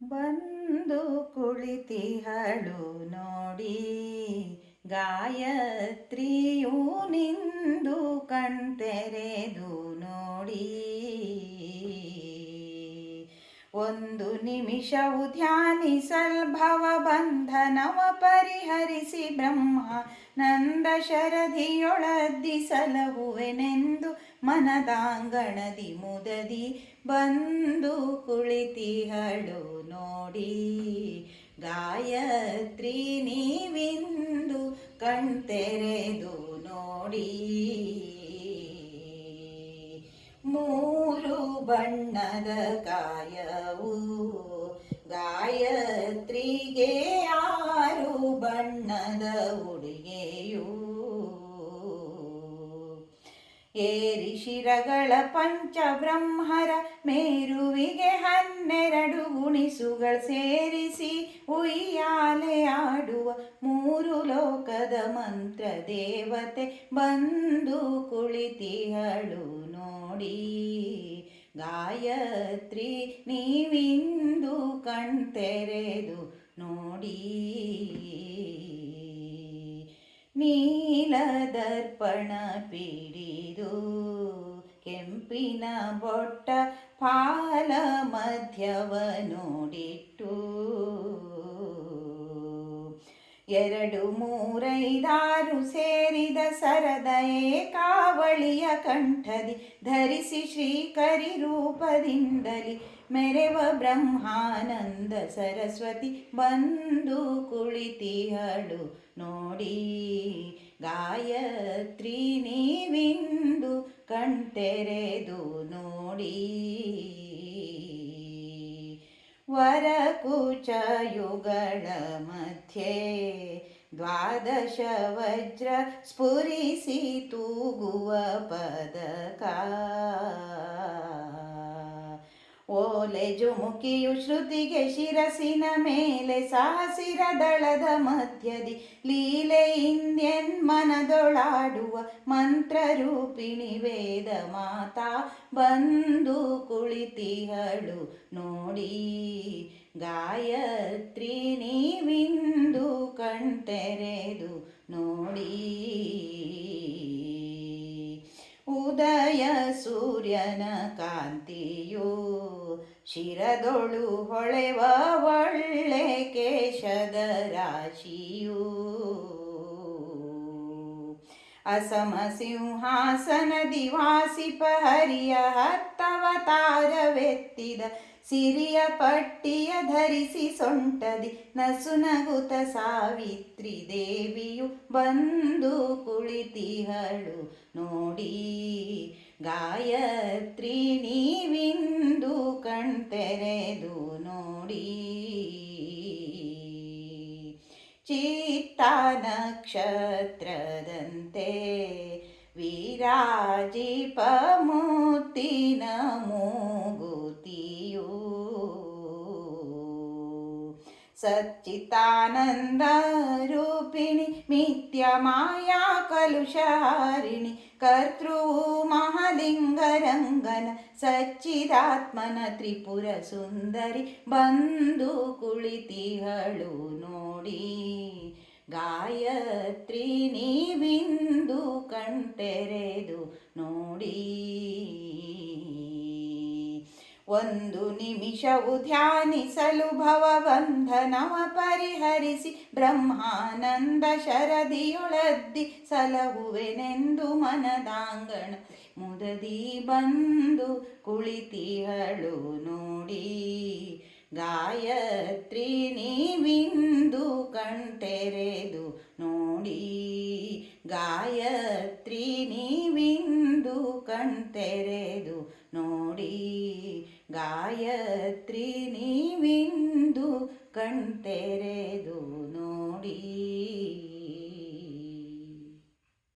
ಬಂದು ಕುಳಿತಿಹಳು ನೋಡಿ ಗಾಯತ್ರಿಯೂ ನಿಂದು ಕಣ್ತೆರೆದು ಒಂದು ನಿಮಿಷವು ಧ್ಯಾನಿಸಲ್ ಭವ ಬಂಧನವ ಪರಿಹರಿಸಿ ಬ್ರಹ್ಮ ನಂದ ಶರಧಿಯೊಳದ್ದಿ ಸಲಹುವೆನೆಂದು ಮನದಾಂಗಣದಿ ಮುದದಿ ಬಂದು ಕುಳಿತಿಹಳು ನೋಡಿ. ಗಾಯತ್ರಿ ನೀವಿಂದು ಕಣ್ತೆರೆದು ನೋಡಿ. ಬಣ್ಣದ ಕಾಯವು ಗಾಯತ್ರಿಗೆ ಆರು ಬಣ್ಣದ ಉಡುಗೆಯು. ಏರಿ ಶಿರಗಳ ಪಂಚಬ್ರಹ್ಮರ ಮೇರುವಿಗೆ ಹನ್ನೆರಡು ಗುಣಿಸುಗಳು ಸೇರಿಸಿ ಉಯ್ಯಾಲೆ ಆಡುವ ಮೂರು ಲೋಕದ ಮಂತ್ರ ದೇವತೆ ಬಂದು ಕುಳಿತಿಹಳು ನೋಡಿ. ಗಾಯತ್ರಿ ನೀವಿಂದು ಕಣ್ತೆರೆದು ನೋಡಿ. ನೀಲದರ್ಪಣ ಪಿಡಿದು ಕೆಂಪಿನ ಬೊಟ್ಟ ಪಾಲ ಮಧ್ಯವ ನೋಡಿಟ್ಟು. ಎರಡು ಮೂರೈದಾರು ಸೇರಿದ ಕಾವಳಿಯ ಕಂಠದಿ ಧರಿಸಿ ಶ್ರೀಕರಿ ರೂಪದಿಂದಲಿ ಮೆರೆವ ಬ್ರಹ್ಮಾನಂದ ಸರಸ್ವತಿ ಬಂದು ಕುಳಿತಿಹಳು ನೋಡಿ ಗಾಯತ್ರಿ ನೀವಿಂದು ಕಣ್ತೆರೆದು ನೋಡಿ ವರಕುಚಯುಗಳ ಮಧ್ಯೆ ದ್ವಾದಶ ವಜ್ರ ಸ್ಫುರಿಸಿ ತೂಗುವ ಪದಕ. ಓಲೆ ಜುಮುಕಿಯು ಶ್ರುತಿಗೆ ಶಿರಸಿನ ಮೇಲೆ ಸಾಸಿರ ದಳದ ಮಧ್ಯದಿ ಲೀಲೆ ಇಂದ್ಯನ್ ಮನದೊಳಾಡುವ ಮಂತ್ರರೂಪಿಣಿ ವೇದ ಮಾತಾ ಬಂದು ಕುಳಿತಿಹಳು ನೋಡಿ ಗಾಯತ್ರಿ ನೀವಿಂದು ಕಣ್ತೆರೆದು ನೋಡಿ. ಉದಯ ಸೂರ್ಯನ ಕಾಂತಿಯು ಶಿರದೊಳು ಹೊಳೆವ ಒಳ್ಳೆ ಕೇಶದ ರಾಶಿಯು. ಅಸಮ ಸಿಂಹಾಸನ ದಿವಾಸಿ ಪಹರಿಯ ಹತ್ತವತಾರವೆತ್ತಿದ ಸಿರಿಯ ಪಟ್ಟಿಯ ಧರಿಸಿ ಸೊಂಟದಿ ನಸುನಗುತ ಸಾವಿತ್ರಿ ದೇವಿಯು ಬಂದು ಕುಳಿತಿಹಳು. ನೋಡಿ, ಗಾಯತ್ರಿ ನೀವಿಂದು ಕಣ್ತೆರೆದು. ನೋಡಿ ಚಿತ್ತ ನಕ್ಷತ್ರದಂತೆ ವಿರಾಜಿಪ ಮೂರ್ತಿ ಮೂಗುತಿಯು ಸಚ್ಚಿತಾನಂದ ರೂಪಿಣಿ ಮಿಥ್ಯ ಮಾಯಾ ಕಲುಷಹಾರಿಣಿ ಕರ್ತೃ ಮಹಾಲಿಂಗರಂಗನ ಸಚ್ಚಿದಾತ್ಮನ ತ್ರಿಪುರ ಸುಂದರಿ ಬಂದು ಕುಳಿತಿಹಳು ನೋಡಿ ಗಾಯತ್ರಿ ನೀವಿಂದು ಕಣ್ತೆರೆದು ನೋಡಿ ಒಂದು ನಿಮಿಷವು ಧ್ಯಾನಿಸಲು ಭವಬಂಧನವ ಪರಿಹರಿಸಿ ಬ್ರಹ್ಮಾನಂದ ಶರದಿಯೊಳದ್ದಿ ಸಲಹುವೆನೆಂದು ಮನದಾಂಗಣ. ಮುದದಿ ಬಂದು ಕುಳಿತಿಹಳು ನೋಡಿ, ಗಾಯತ್ರಿ ನೀವಿಂದು ಕಣ್ತೆರೆದು ನೋಡಿ, ಗಾಯತ್ರಿ ನೀವಿಂದು ಕಣ್ತೆರೆದು ರಿ ನೀವಿಂದು ಕಣ್ತೆರೆದು ನೋಡಿ.